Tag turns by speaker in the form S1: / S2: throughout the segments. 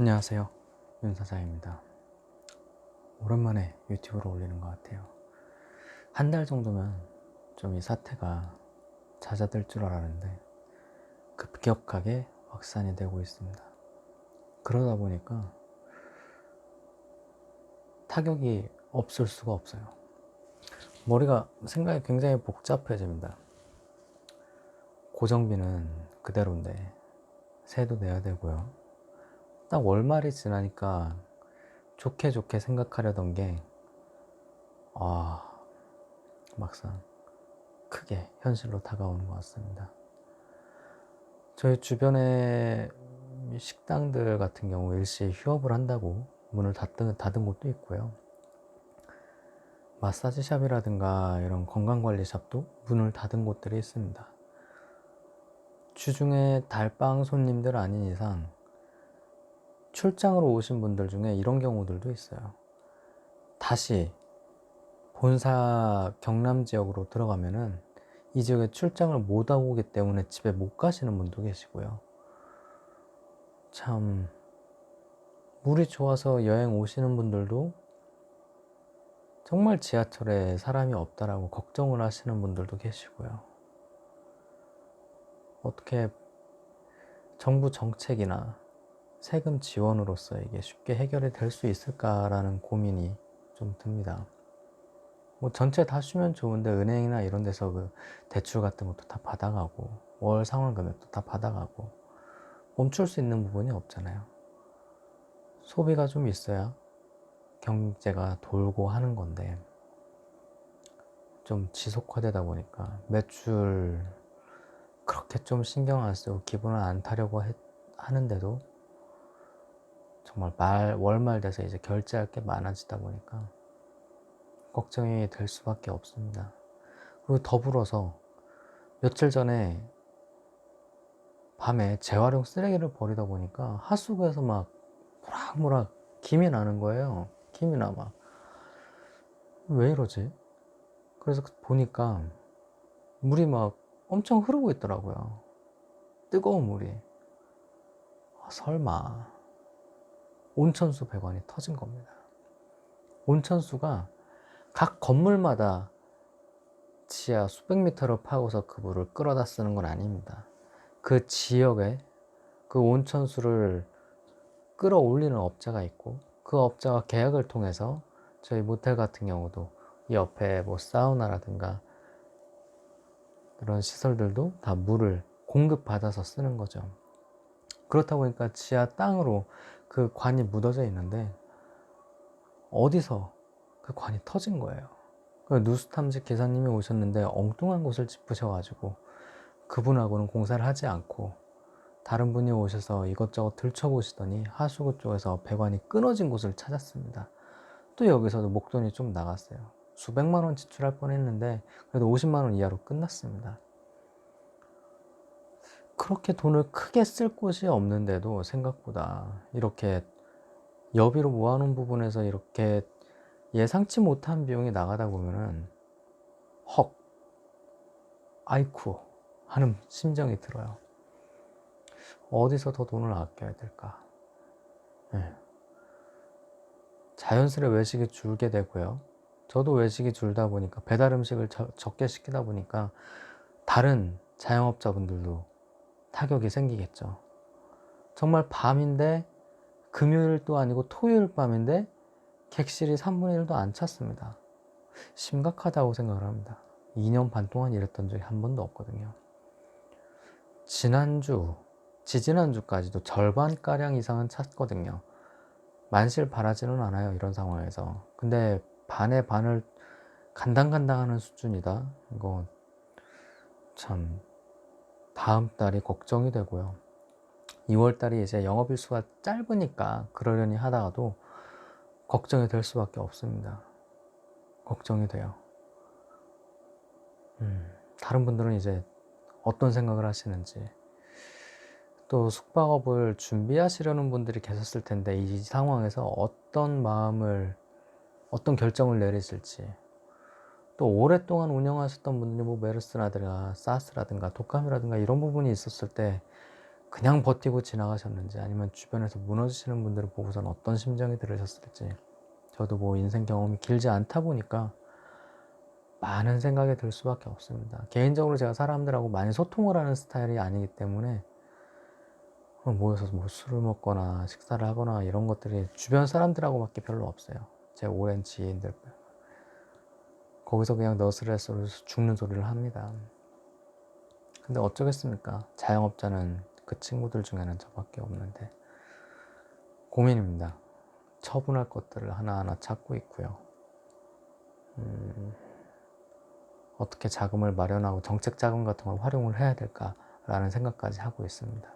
S1: 안녕하세요. 윤사장입니다. 오랜만에 유튜브로 올리는 것 같아요. 한 달 정도면 좀 이 사태가 잦아들 줄 알았는데 급격하게 확산이 되고 있습니다. 그러다 보니까 타격이 없을 수가 없어요. 머리가 생각이 굉장히 복잡해집니다. 고정비는 그대로인데 세도 내야 되고요. 딱 월말이 지나니까 좋게 좋게 생각하려던 게, 아, 막상 크게 현실로 다가오는 것 같습니다. 저희 주변에 식당들 같은 경우 일시에 휴업을 한다고 문을 닫은, 닫은 곳도 있고요. 마사지 샵이라든가 이런 건강관리 샵도 문을 닫은 곳들이 있습니다. 주중에 달방 손님들 아닌 이상 출장으로 오신 분들 중에 이런 경우들도 있어요. 다시 본사 경남 지역으로 들어가면은 이 지역에 출장을 못 하고 오기 때문에 집에 못 가시는 분도 계시고요. 참, 물이 좋아서 여행 오시는 분들도 정말 지하철에 사람이 없다라고 걱정을 하시는 분들도 계시고요. 어떻게 정부 정책이나 세금 지원으로서 이게 쉽게 해결이 될 수 있을까라는 고민이 좀 듭니다. 뭐 전체 다 쉬면 좋은데 은행이나 이런 데서 그 대출 같은 것도 다 받아가고 월 상환 금액도 다 받아가고 멈출 수 있는 부분이 없잖아요. 소비가 좀 있어야 경제가 돌고 하는 건데 좀 지속화되다 보니까 매출 그렇게 좀 신경 안 쓰고 기분을 안 타려고 했, 하는데도 정말 말 월말 돼서 이제 결제할 게 많아지다 보니까 걱정이 될 수밖에 없습니다. 그리고 더불어서 며칠 전에 밤에 재활용 쓰레기를 버리다 보니까 하수구에서 막 모락모락 김이 나는 거예요. 김이 나 막. 왜 이러지? 그래서 보니까 물이 막 엄청 흐르고 있더라고요. 뜨거운 물이. 아, 설마. 온천수 배관이 터진 겁니다. 온천수가 각 건물마다 지하 수백 미터를 파고서 그 물을 끌어다 쓰는 건 아닙니다. 그 지역에 그 온천수를 끌어올리는 업자가 있고 그 업자와 계약을 통해서 저희 모텔 같은 경우도 이 옆에 뭐 사우나라든가 그런 시설들도 다 물을 공급받아서 쓰는 거죠. 그렇다 보니까 지하 땅으로 그 관이 묻어져 있는데 어디서 그 관이 터진 거예요. 그 누수 탐지 기사님이 오셨는데 엉뚱한 곳을 짚으셔가지고 그분하고는 공사를 하지 않고 다른 분이 오셔서 이것저것 들춰보시더니 하수구 쪽에서 배관이 끊어진 곳을 찾았습니다. 또 여기서도 목돈이 좀 나갔어요. 수백만 원 지출할 뻔했는데 그래도 50만 원 이하로 끝났습니다. 그렇게 돈을 크게 쓸 곳이 없는데도 생각보다 이렇게 여비로 모아놓은 부분에서 이렇게 예상치 못한 비용이 나가다 보면은 헉 아이쿠 하는 심정이 들어요. 어디서 더 돈을 아껴야 될까? 네. 자연스레 외식이 줄게 되고요. 저도 외식이 줄다 보니까 배달 음식을 적게 시키다 보니까 다른 자영업자분들도 타격이 생기겠죠. 정말 밤인데 금요일도 아니고 토요일 밤인데 객실이 3분의 1도 안 찼습니다. 심각하다고 생각을 합니다. 2년 반 동안 일했던 적이 한 번도 없거든요. 지난주, 지지난주까지도 절반가량 이상은 찼거든요. 만실 바라지는 않아요, 이런 상황에서. 근데 반의 반을 간당간당하는 수준이다. 이거 참 다음 달이 걱정이 되고요. 2월 달이 이제 영업일수가 짧으니까 그러려니 하다가도 걱정이 될 수밖에 없습니다. 걱정이 돼요. 음, 다른 분들은 이제 어떤 생각을 하시는지 또 숙박업을 준비하시려는 분들이 계셨을 텐데 이 상황에서 어떤 마음을 어떤 결정을 내리실지 또 오랫동안 운영하셨던 분들이 뭐 메르스라든가 사스라든가 독감이라든가 이런 부분이 있었을 때 그냥 버티고 지나가셨는지 아니면 주변에서 무너지시는 분들을 보고선 어떤 심정이 들으셨을지 저도 뭐 인생 경험이 길지 않다 보니까 많은 생각이 들 수밖에 없습니다. 개인적으로 제가 사람들하고 많이 소통을 하는 스타일이 아니기 때문에 모여서 뭐 술을 먹거나 식사를 하거나 이런 것들이 주변 사람들하고밖에 별로 없어요. 제 오랜 지인들 거기서 그냥 너스레스로 죽는 소리를 합니다. 근데 어쩌겠습니까? 자영업자는 그 친구들 중에는 저밖에 없는데 고민입니다. 처분할 것들을 하나하나 찾고 있고요. 음, 어떻게 자금을 마련하고 정책 자금 같은 걸 활용을 해야 될까라는 생각까지 하고 있습니다.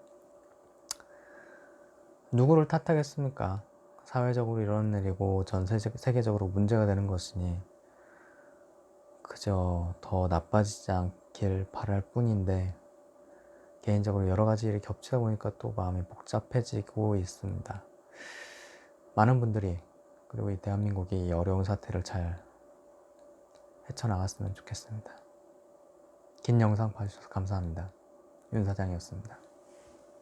S1: 누구를 탓하겠습니까? 사회적으로 이런 일이고 전 세계적으로 문제가 되는 것이니 그저 더 나빠지지 않길 바랄 뿐인데 개인적으로 여러 가지 일이 겹치다 보니까 또 마음이 복잡해지고 있습니다. 많은 분들이 그리고 이 대한민국이 이 어려운 사태를 잘 헤쳐나갔으면 좋겠습니다. 긴 영상 봐주셔서 감사합니다. 윤 사장이었습니다.